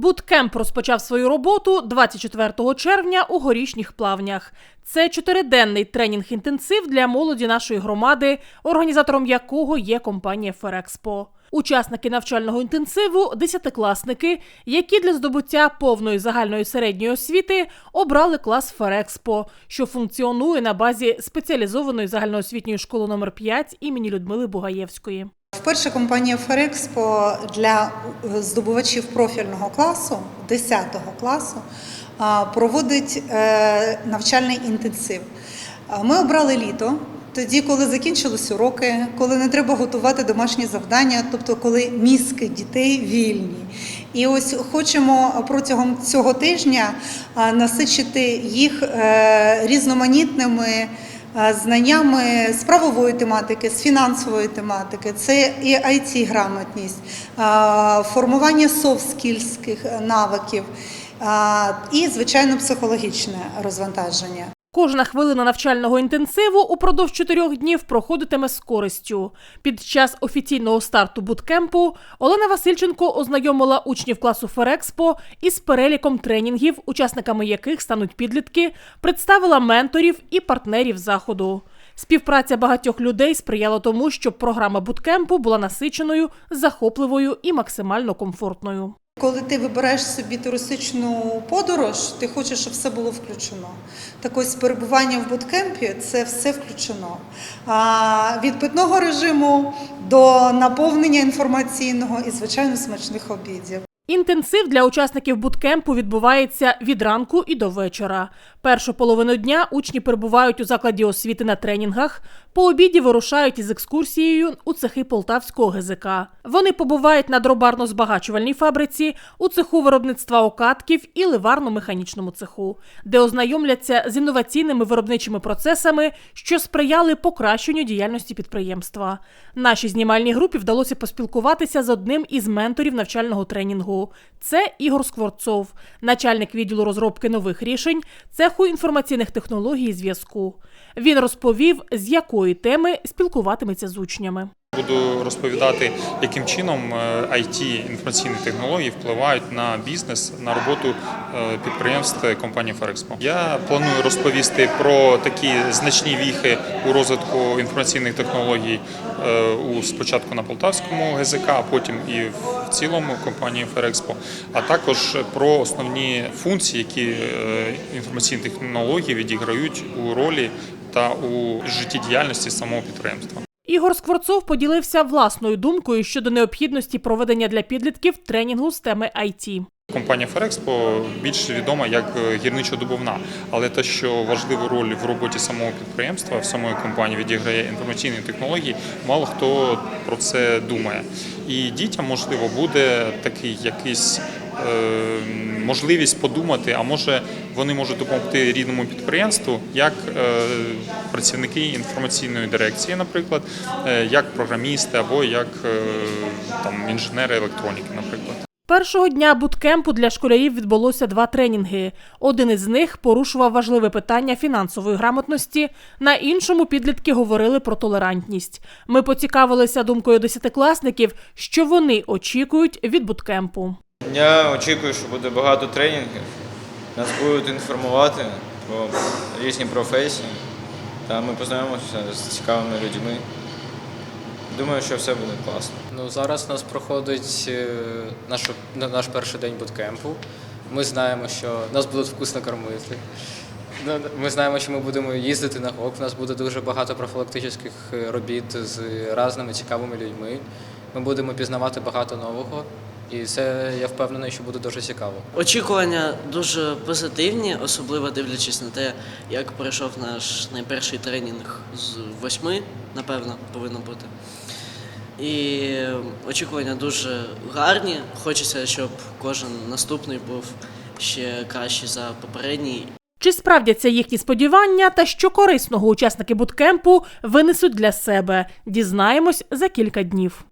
Буткемп розпочав свою роботу 24 червня у горішніх плавнях. Це чотириденний тренінг-інтенсив для молоді нашої громади, організатором якого є компанія Ферекспо. Учасники навчального інтенсиву десятикласники, які для здобуття повної загальної середньої освіти обрали клас Ферекспо, що функціонує на базі спеціалізованої загальноосвітньої школи номер 5 імені Людмили Бугаєвської. Вперше компанія Ферекспо для здобувачів профільного класу, 10 класу, проводить е, навчальний інтенсив. Ми обрали літо, тоді, коли закінчились уроки, коли не треба готувати домашні завдання, тобто коли мізки дітей вільні. І ось хочемо протягом цього тижня насичити їх е, різноманітними знаннями з правової тематики, з фінансової тематики, це і it грамотність, формування софт-скільських навиків і, звичайно, психологічне розвантаження. Кожна хвилина навчального інтенсиву упродовж чотирьох днів проходитиме з користю. Під час офіційного старту буткемпу Олена Васильченко ознайомила учнів класу Ферекспо із переліком тренінгів, учасниками яких стануть підлітки, представила менторів і партнерів заходу. Співпраця багатьох людей сприяла тому, щоб програма буткемпу була насиченою, захопливою і максимально комфортною. Коли ти вибираєш собі туристичну подорож, ти хочеш, щоб все було включено. Так ось перебування в буткемпі це все включено. А, від питного режиму до наповнення інформаційного і, звичайно, смачних обідів. Інтенсив для учасників буткемпу відбувається від ранку і до вечора. Першу половину дня учні перебувають у закладі освіти на тренінгах. По обіді вирушають із екскурсією у цехи Полтавського ГЗК. Вони побувають на дробарно-збагачувальній фабриці, у цеху виробництва окатків і ливарно-механічному цеху, де ознайомляться з інноваційними виробничими процесами, що сприяли покращенню діяльності підприємства. Нашій знімальній групі вдалося поспілкуватися з одним із менторів навчального тренінгу. Це Ігор Скворцов, начальник відділу розробки нових рішень цеху інформаційних технологій і зв'язку. Він розповів, з якої теми спілкуватиметься з учнями. Буду розповідати, яким чином it інформаційні технології впливають на бізнес, на роботу е, підприємств компанії Ферекспо. Я планую розповісти про такі значні віхи у розвитку інформаційних технологій е, у спочатку на Полтавському ГЗК, а потім і в цілому компанії Ферекспо, а також про основні функції, які е, інформаційні технології відіграють у ролі та у життєдіяльності самого підприємства. Ігор Скворцов поділився власною думкою щодо необхідності проведення для підлітків тренінгу з теми IT. Компанія Ферекспо більш відома як гірничо-дубовна, але те, що важливу роль в роботі самого підприємства, в самої компанії відіграє інформаційні технології, мало хто про це думає. І дітям можливо буде такий якийсь. е, Можливість подумати, а може вони можуть допомогти рідному підприємству як е, працівники інформаційної дирекції, наприклад, е, як програмісти або як е, там інженери електроніки, наприклад. Першого дня буткемпу для школярів відбулося два тренінги. Один із них порушував важливе питання фінансової грамотності. На іншому підлітки говорили про толерантність. Ми поцікавилися думкою десятикласників, що вони очікують від буткемпу. Я очікую, що буде багато тренінгів. Нас будуть інформувати про різні професії. Та ми познайомимося з цікавими людьми. Думаю, що все буде класно. Ну, зараз у нас проходить е, наш, наш перший день буткемпу. Ми знаємо, що нас будуть вкусно кормити. Ну, Ми знаємо, що ми будемо їздити на ГОК. У нас буде дуже багато профілактичних е, робіт з різними цікавими людьми. Ми будемо пізнавати багато нового. І це я впевнений, що буде дуже цікаво. Очікування дуже позитивні, особливо дивлячись на те, як пройшов наш найперший тренінг з восьми, напевно, повинно бути. І очікування дуже гарні. Хочеться, щоб кожен наступний був ще кращий за попередній. Чи справдяться їхні сподівання та що корисного учасники буткемпу винесуть для себе? Дізнаємось за кілька днів.